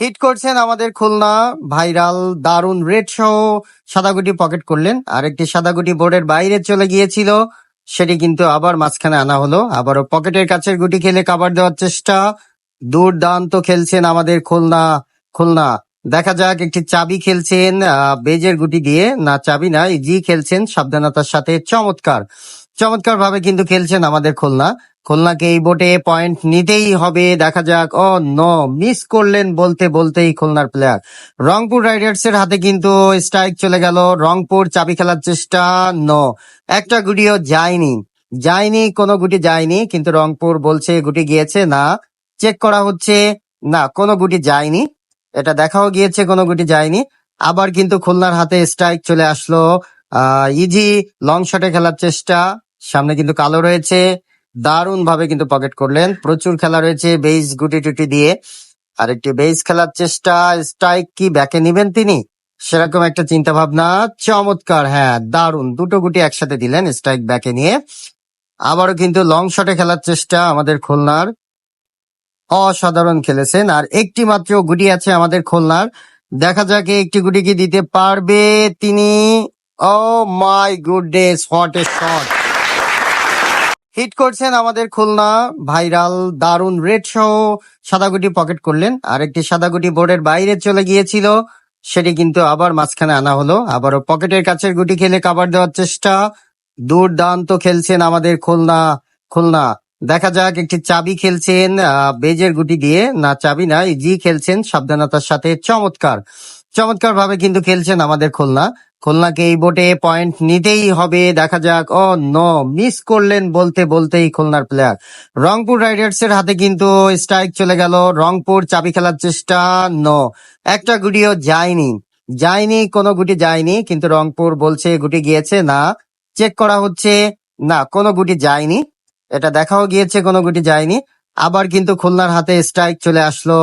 Hit করছেন আমাদের Khulna viral দারুণ রেড সহ সাদাগুটি পকেট করলেন। আর একটি সাদাগুটি বোর্ডের বাইরে চলে গিয়েছিল, সেটি কিন্তু আবার মাঝখানে আনা হলো। আবারও পকেটের কাছের গুটি খেলে কাবার দেওয়ার চেষ্টা। দুর্দান্ত খেলছেন আমাদের খুলনা খুলনা। দেখা যাক, একটি চাবি খেলছেন বেজের গুটি দিয়ে। না, চাবি না জি খেলছেন সাবধানতার সাথে। চমৎকার। চমৎকার ভাবে কিন্তু খেলছেন আমাদের খুলনা। খুলনাকে এই বোটে পয়েন্ট নিতেই হবে। দেখা যাক, ও ন মিস করলেন বলতে বলতেই খুলনার প্লেয়ার রংপুর রাইডার্স এর হাতে কিন্তু স্ট্রাইক চলে গেল। রংপুর চাবি খেলার চেষ্টা ন একটা গুটিও যায়নি। যায়নি, কোনো গুটি যায়নি, কিন্তু রংপুর বলছে গুটি গিয়েছে, না। চেক করা হচ্ছে, না, কোনো গুটি যায়নি। এটা দেখাও গিয়েছে, কোনো গুটি যায়নি। আবার কিন্তু খুলনার হাতে স্ট্রাইক চলে আসলো। ইজি লং শটে খেলার চেষ্টা। সামনে কিন্তু কালো রয়েছে। দারুণ ভাবে কিন্তু পকেট করলেন। প্রচুর খেলা রয়েছে বেস গুটি টুটি দিয়ে। আর একটি বেস খেলার চেষ্টা, স্ট্রাইক কি ব্যাকে নিবেন তিনি? সেরকম একটা চিন্তা ভাবনা চমৎকার হ্যাঁ দারুণ। দুটো গুটি একসাথে দিলেন স্ট্রাইক ব্যাকে নিয়ে। আবারও কিন্তু লং শটে খেলার চেষ্টা আমাদের খুলনার। অসাধারণ খেলেছেন। আর একটি মাত্র গুটি আছে আমাদের খুলনার। দেখা যাক একটি গুটি কি দিতে পারবে তিনি। ও my good goodness what a shot hit করছেন আমাদের খুলনা ভাইরাল দারুণ রেড সহ সাদাগুটি পকেট করলেন। আর একটি সাদাগুটি বোর্ডের বাইরে চলে গিয়েছিল, সেটি কিন্তু আবার মাঝখানে আনা হলো। আবারও পকেটের কাছের গুটি খেলে কাবার দেওয়ার চেষ্টা। দুর্দান্ত খেলছেন আমাদের খুলনা খুলনা। দেখা যাক, একটি চাবি খেলছেন বেজের গুটি দিয়ে। না, চাবি না জি খেলছেন সাবধানতার সাথে। চমৎকার। চমৎকার ভাবে কিন্তু খেলছেন আমাদের খুলনা। খুলনাকে এই বোটে পয়েন্ট নিতেই হবে। দেখা যাক। ও নো মিস করলেন বলতে বলতেই খুলনার প্লেয়ার রংপুর রাইডার্স এর হাতে কিন্তু স্ট্রাইক চলে গেল। রংপুর চাবি খেলার চেষ্টা নো একটা গুটিও যায়নি। যায়নি, কোনো গুটি যায়নি, কিন্তু রংপুর বলছে গুটি গিয়েছে, না। চেক করা হচ্ছে, না, কোনো গুটি যায়নি। এটা দেখাও গিয়েছে, কোনো গুটি যায়নি। আবার কিন্তু খুলনার হাতে স্ট্রাইক চলে আসলো।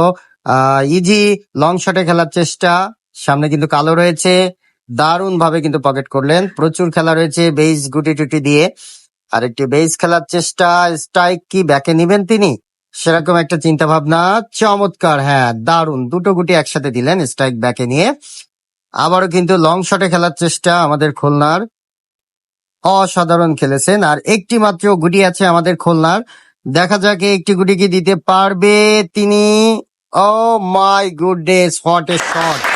ইজি লং শটে খেলার চেষ্টা। সামনে কিন্তু কালো রয়েছে। দারুণ ভাবে কিন্তু পকেট করলেন। প্রচুর খেলা রয়েছে বেস গুটি টুটি দিয়ে। আর একটি বেস খেলার চেষ্টা, স্ট্রাইক কি ব্যাকে নিবেন তিনি? সেরকম একটা চিন্তা ভাবনা চমৎকার হ্যাঁ দারুণ। দুটো গুটি একসাথে দিলেন স্ট্রাইক ব্যাকে নিয়ে। আবারও কিন্তু লং শটে খেলার চেষ্টা আমাদের খুলনার। অসাধারণ খেলেছেন। আর একটি মাত্র গুটি আছে আমাদের খুলনার। দেখা যাক একটি গুটি কি দিতে পারবে তিনি। ও my goodness what a shot